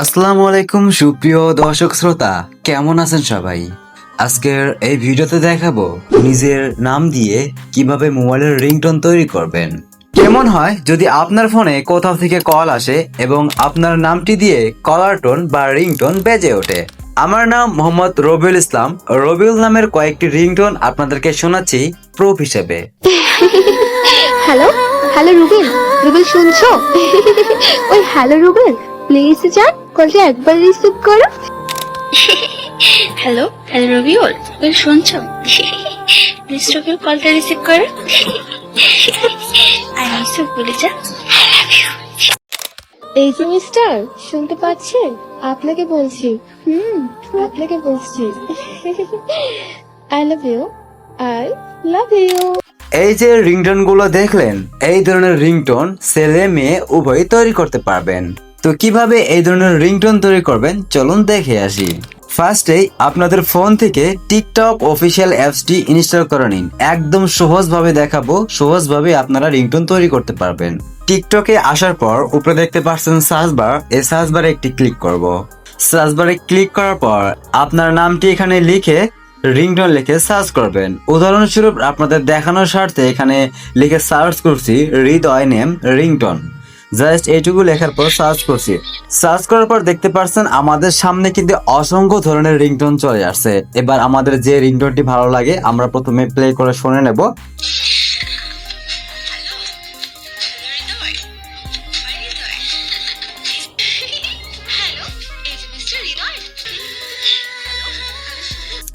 আসসালামু আলাইকুম, সুপ্রিয় দর্শক শ্রোতা। কেমন আছেন সবাই? আজকের এই ভিডিওতে দেখাবো নিজের নাম দিয়ে কীভাবে মোবাইলের রিংটোন তৈরি করবেন। কেমন হয় যদি আপনার ফোনে কোথাও থেকে কল আসে এবং আপনার নামটি দিয়ে কলার টোন বা রিংটোন বেজে ওঠে। আমার নাম মোহাম্মদ রবিউল ইসলাম। রবিউল নামের কয়েকটি রিংটোন আপনাদেরকে শোনাচ্ছি প্রুফ হিসেবে। Hello hello Rubel. রুবেল, শুনছো? ওই হ্যালো রুবেল? প্লিজ যান কলটা একবার রিসিভ করো। হ্যালো হ্যালো রবিউল তুমি শুনছো? প্লিজ রবিউল কলটা রিসিভ করো? আই মিস ইউ বলে যা। এই যে মিস্টার শুনতে পাচ্ছেন? আপনাকে বলছি। হুম আপনাকে বলছি। I love you I love you. এই যে রিংটোনগুলো দেখলেন এই ধরনের রিংটোন ছেলে মেয়ে উভয় তৈরি করতে পারবেন। তো কীভাবে এই ধরনের রিংটোন তৈরি করবেন? চলুন দেখে আসি। ফার্স্টেই আপনাদের ফোন থেকে টিকটক অফিসিয়াল অ্যাপসটি ইনস্টল করে নিন। একদম সহজভাবে দেখাবো, সহজভাবে আপনারা রিংটোন তৈরি করতে পারবেন। টিকটকে আসার পর উপরে দেখতে পাচ্ছেন সার্চ বার, এই সার্চ বারে একটি ক্লিক করব। সার্চ বারে ক্লিক করার পর আপনার নামটি এখানে লিখে রিংটোন লিখে সার্চ করবেন। উদাহরণস্বরূপ আপনাদের দেখানোর স্বার্থে এখানে লিখে সার্চ করছি, হৃদয় নেম, রিংটোন। জাস্ট এইটুকু লেখার পর সার্চ করছি। সার্চ করার পর দেখতে পারছেন আমাদের সামনে কিন্তু অসংখ্য ধরনের রিংটোন চলে আসছে। এবার আমাদের যে রিংটোনটি ভালো লাগে, আমরা প্রথমে প্লে করে শুনে নেব।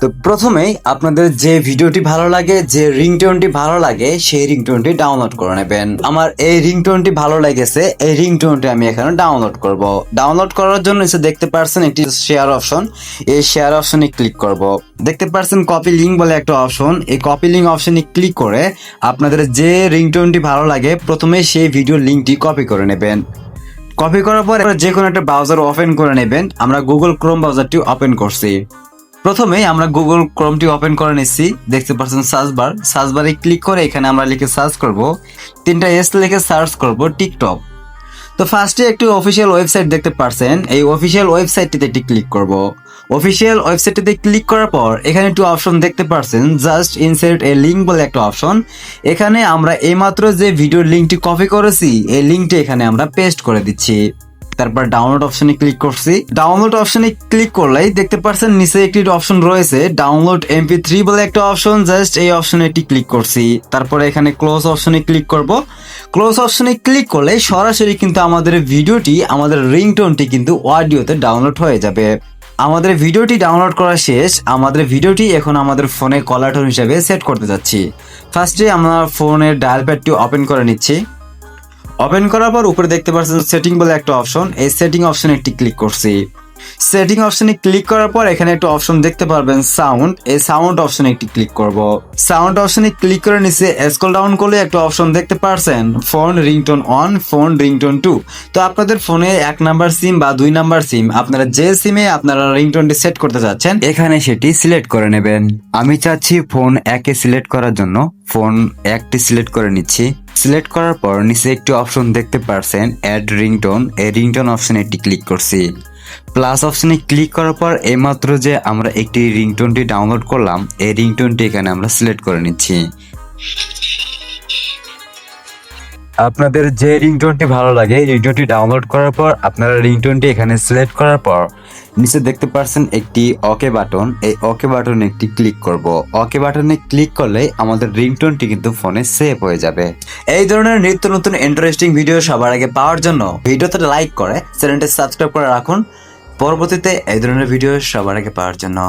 তো প্রথমেই আপনাদের যে ভিডিওটি ভালো লাগে, যে রিংটোনটি ভালো লাগে, সেই রিংটোনটি ডাউনলোড করে নেবেন। আমার এই রিংটোনটি ভালো লেগেছে, এই রিংটোনটি আমি এখানে ডাউনলোড করব। ডাউনলোড করার জন্য এসে দেখতে পারছেন একটি শেয়ার অপশন এই শেয়ার অপশনে ক্লিক করব। দেখতে পারছেন কপি লিঙ্ক বলে একটা অপশন এই কপি লিঙ্ক অপশনে ক্লিক করে আপনাদের যে রিংটোনটি ভালো লাগে প্রথমে সেই ভিডিও লিঙ্কটি কপি করে নেবেন। কপি করার পর যে কোনো একটা ব্রাউজার ওপেন করে নেবেন। আমরা গুগল ক্রোম ব্রাউজারটি ওপেন করছি। প্রথমেই আমরা গুগল ক্রোমটি ওপেন করে নিচ্ছি। দেখতে পাচ্ছেন সার্চ বার সার্চ বারে ক্লিক করে এখানে আমরা লিখে সার্চ করব। তিনটা এস লিখে সার্চ করব টিকটক তো ফার্স্টে একটি অফিসিয়াল ওয়েবসাইট দেখতে পাচ্ছেন। এই অফিসিয়াল ওয়েবসাইটটিতে একটি ক্লিক করব। অফিসিয়াল ওয়েবসাইটটিতে ক্লিক করার পর এখানে একটু অপশন দেখতে পাচ্ছেন। জাস্ট ইনসার্ট এ লিঙ্ক বলে একটা অপশন এখানে আমরা এইমাত্র যে ভিডিওর লিঙ্কটি কপি করেছি, এই লিঙ্কটি এখানে আমরা পেস্ট করে দিচ্ছি। তারপর ডাউনলোড অপশনে ক্লিক করছি। ডাউনলোড অপশনে ক্লিক করলেই দেখতে পাচ্ছেন নিচে একটি অপশন রয়েছে ডাউনলোড এমপি থ্রি বলে একটা অপশন জাস্ট এই অপশনে একটি ক্লিক করছি। তারপরে এখানে ক্লোজ অপশনে ক্লিক করব। ক্লোজ অপশনে ক্লিক করলে সরাসরি কিন্তু আমাদের ভিডিওটি, আমাদের রিংটোনটি কিন্তু অডিওতে ডাউনলোড হয়ে যাবে। আমাদের ভিডিওটি ডাউনলোড করা শেষ, আমাদের ভিডিওটি এখন আমাদের ফোনে কলার টোন হিসেবে সেট করতে যাচ্ছি। ফার্স্টে আমরা ফোনের ডায়াল প্যাডটি ওপেন করে নিচ্ছি। ওপেন করার পর উপরে দেখতে পাচ্ছেন সেটিং বলে একটা অপশন এই সেটিং অপশনে একটি ক্লিক করছি। সেটিং অপশনে ক্লিক করার পর এখানে একটা অপশন দেখতে পারবেন সাউন্ড এই সাউন্ড অপশনে একটি ক্লিক করব। সাউন্ড অপশনে ক্লিক করে নিচে স্ক্রল ডাউন করলে একটা অপশন দেখতে পারছেন phone ringtone on phone ringtone to তো আপনাদের ফোনে এক নাম্বার সিম বা দুই নাম্বার সিম আপনারা যে সিমে আপনারা রিংটোনটি সেট করতে যাচ্ছেন, এখানে সেটি সিলেক্ট করে নেবেন। আমি চাচ্ছি ফোন একে সিলেক্ট করার জন্য ফোন একটি সিলেক্ট করে নিচ্ছি। সিলেক্ট করার পর নিচে একটি অপশন দেখতে পারছেন অ্যাড রিংটোন এই রিংটোন অপশনে একটি ক্লিক করছি। প্লাস অপশনে ক্লিক করার পর এইমাত্র যে আমরা একটি রিংটোনটি ডাউনলোড করলাম, এই রিংটোনটি এখানে আমরা সিলেক্ট করে নিচ্ছি। আপনাদের যে রিংটোনটি ভালো লাগে রিংটোনটি ডাউনলোড করার পর, আপনারা রিংটোনটি এখানে সিলেক্ট করার পর, নিচে দেখতে পাচ্ছেন একটি ওকে বাটন এই ওকে বাটনে একটি ক্লিক করব। ওকে বাটনে ক্লিক করলে আমাদের রিংটোনটি কিন্তু ফোনে সেভ হয়ে যাবে। এই ধরনের নিত্য নতুন ইন্টারেস্টিং ভিডিও সবার আগে পাওয়ার জন্য ভিডিওতে লাইক করে চ্যানেলটি সাবস্ক্রাইব করে রাখুন। পরবর্তীতে এই ধরনের ভিডিও সবার আগে পাওয়ার জন্য।